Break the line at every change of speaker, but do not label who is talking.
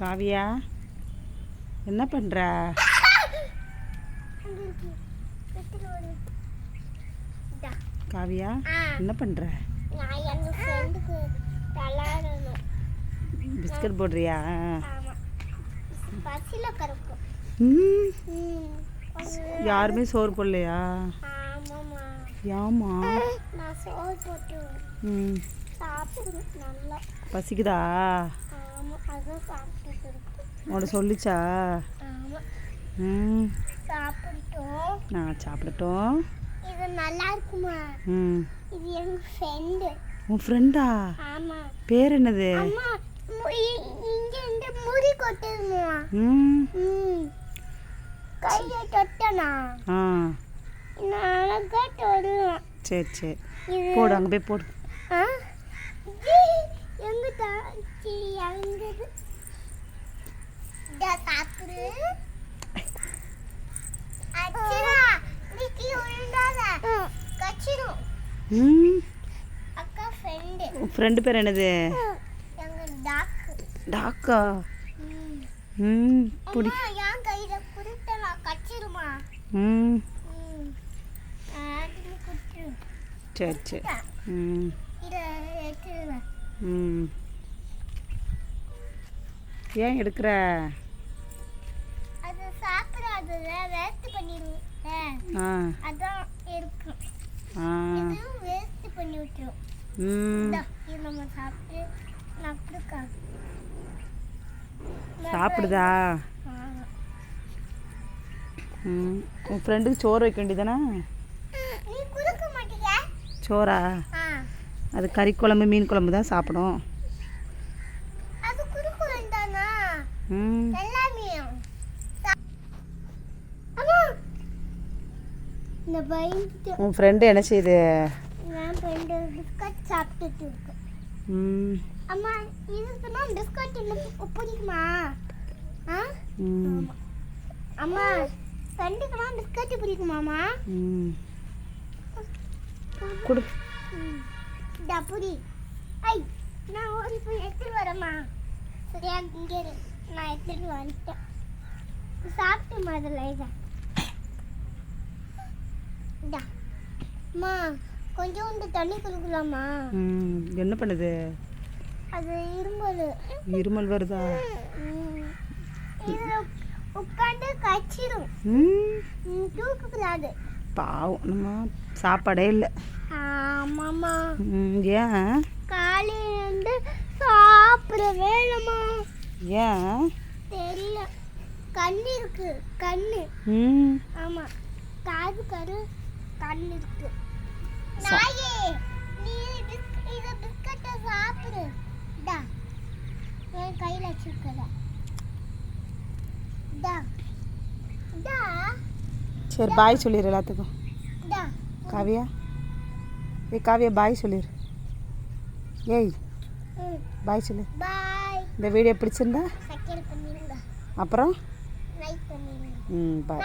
காவியா என்ன பண்ணுற காவியா என்ன பண்ணுற பிஸ்கட் போடுறியா? யாருமே சோறு போடலையா?
ஆமாம்மா.
ஏம்மா
நான் சோறு போட்டு
ம்.
சாப்பிடணும் நல்லா.
பசிக்குதா? உன்னை சொல்லிச்சா? ம்.
சாப்பிட்டோம்
நான் சாப்பிடட்டும்
இது நல்லா இருக்குமா?
ம்.
இது எங்க ஃப்ரெண்டு
உன் ஃப்ரெண்டா
ஆமாம்
பேர் என்னது?
அம்மா இங்க இந்த முடி கொட்டுதுமா?
ம்.
ம். கையை தொட்டனா?
ஆ.
நான் அழகா தொடுவேன்.
சரி சரி. போடு அங்கே போய் போடு.
ஆ? ஃப்ரெண்டு
பேர் என்னது?
எங்க டாக்கு.
டாக்கா? ம். புடி. ம். சரி சரி. ம். ஏன் எடுக்கிற?
அது சாப்பிடாதத வேஸ்ட் பண்ணிடுவேன்
ஆ.
அதான் இருக்கும்
ஆ.
இதுவும் வேஸ்ட் பண்ணி விட்டுரும். இது நம்ம சாப்பிட்டு கொடுக்காது
சாப்பிடுதா? ம். உன் ஃப்ரெண்டுக்கு சோறு வைக்க வேண்டியதானே
நீ கொடுக்க மாட்டீங்க
சோறா? அது கறி குழம்பு மீன் குழம்பு தான் சாப்பிடும். உன் ஃப்ரெண்டு என்ன செய்யுது
அம்மா இதுக்குன்னா பிஸ்கட் எனக்கு பிடிக்குமா ஆ? அம்மா ஃப்ரெண்டுக்குனா பிஸ்கட் பிடிக்குமாம்மா?
கொடு.
இந்த புடி ஐ நான் ஓடி போய் எடுத்துட்டு வரேம்மா. சரியா இங்கே. நான் எடுத்துட்டு வந்துட்டேன். சாப்பிட்டு முதல்ல இதை இந்தா. அம்மா கொஞ்சோண்டு தண்ணி கொடுக்கலாமா?
என்ன பண்ணுது?
அது இரும்பல்
இருமல் வருதா?
உட்காந்து கச்சிடும்
ம்.
ம், தூக்கக்கூடாது.
பாவம் நம்ம சாப்பாடே இல்லை.
ஆமாம்மா.
ஏன்?
காலையிலேருந்து சாப்பிடவே இல்லைம்மா.
ஏன்?
தெரியல. கண்ணு இருக்கு கண்ணு.
ம்.
ஆமா. காது கரு கண்ணு இருக்கு. நாயே நீ இத பிஸ்கட்டை சாப்பிடு. டா என் கையில வச்சிருக்கத. டா டா
சரி பாய் சொல்லிடு எல்லாத்துக்கும்.
டா
காவியா? ஏய் காவியா பாய் சொல்லிடு ஏய் பாய் சொல்லு. இந்த வீடியோ பிடிச்சிருந்தா அப்புறம்? ம் பாய்